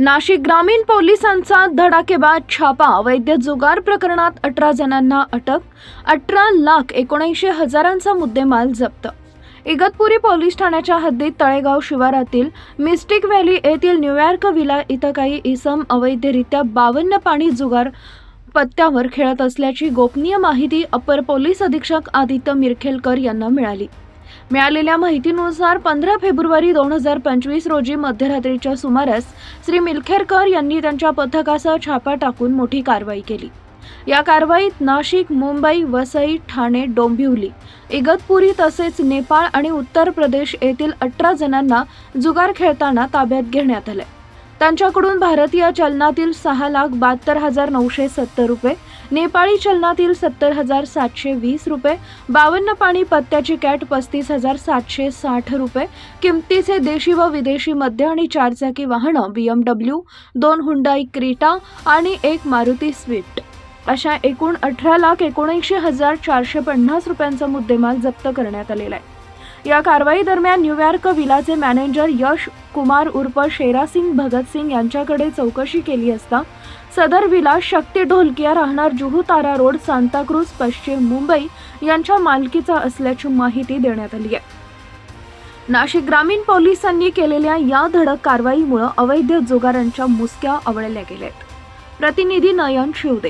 नाशिक ग्रामीण पोलिसांचा धडाकेबाज छापा वैद्य जुगार प्रकरणात अठरा जणांना अटक अठरा लाख एकोणऐंशी हजारांचा मुद्देमाल जप्त. इगतपुरी पोलीस ठाण्याच्या हद्दीत तळेगाव शिवारातील मिस्टिक व्हॅली येथील न्यूयॉर्क विला इथं काही इसम अवैधरित्या बावन्न पाणी जुगार पत्त्यावर खेळत असल्याची गोपनीय माहिती अपर पोलीस अधीक्षक आदित्य मिरखेलकर यांना मिळाली. मिळालेल्या माहितीनुसार पंधरा फेब्रुवारी दोन हजार पंचवीस रोजी मध्यरात्रीच्या सुमारास श्री मिलखेरकर यांनी त्यांच्या पथकासह छापा टाकून मोठी कारवाई केली. या कारवाईत नाशिक मुंबई वसई ठाणे डोंबिवली इगतपुरी तसेच नेपाळ आणि उत्तर प्रदेश येथील अठरा जणांना जुगार खेळताना ताब्यात घेण्यात आले. त्यांच्याकडून भारतीय चलनातील सहा लाख बहात्तर हजार नऊशे सत्तर रुपये नेपाळी चलनातील सत्तर हजार सातशे वीस रुपये बावन्न पाणी पत्त्याची कॅट पस्तीस हजार सातशे साठ रुपये किमतीचे देशी व विदेशी मध्य आणि चारचाकी वाहनं बी एम डब्ल्यू दोन हुंडाई क्रीटा आणि एक मारुती स्विफ्ट. अशा एकूण अठरा लाख एकोणऐंशी हजार चारशे पन्नास रुपयांचा मुद्देमाल जप्त करण्यात आलेला आहे. या कारवाई दरम्यान न्यूयॉर्क विलाचे मॅनेजर यश कुमार उर्फ शेरासिंग भगतसिंग यांच्याकडे चौकशी केली असता सदर विला शक्ती ढोलकिया राहणार जुहू तारा रोड सांताक्रूज पश्चिम मुंबई यांच्या मालकीचा असल्याची माहिती देण्यात आली आहे. नाशिक ग्रामीण पोलिसांनी केलेल्या या धडक कारवाईमुळे अवैध जुगारांच्या मुसक्या आवळल्या गेल्या आहेत प्रतिनिधी नयन शिवदे.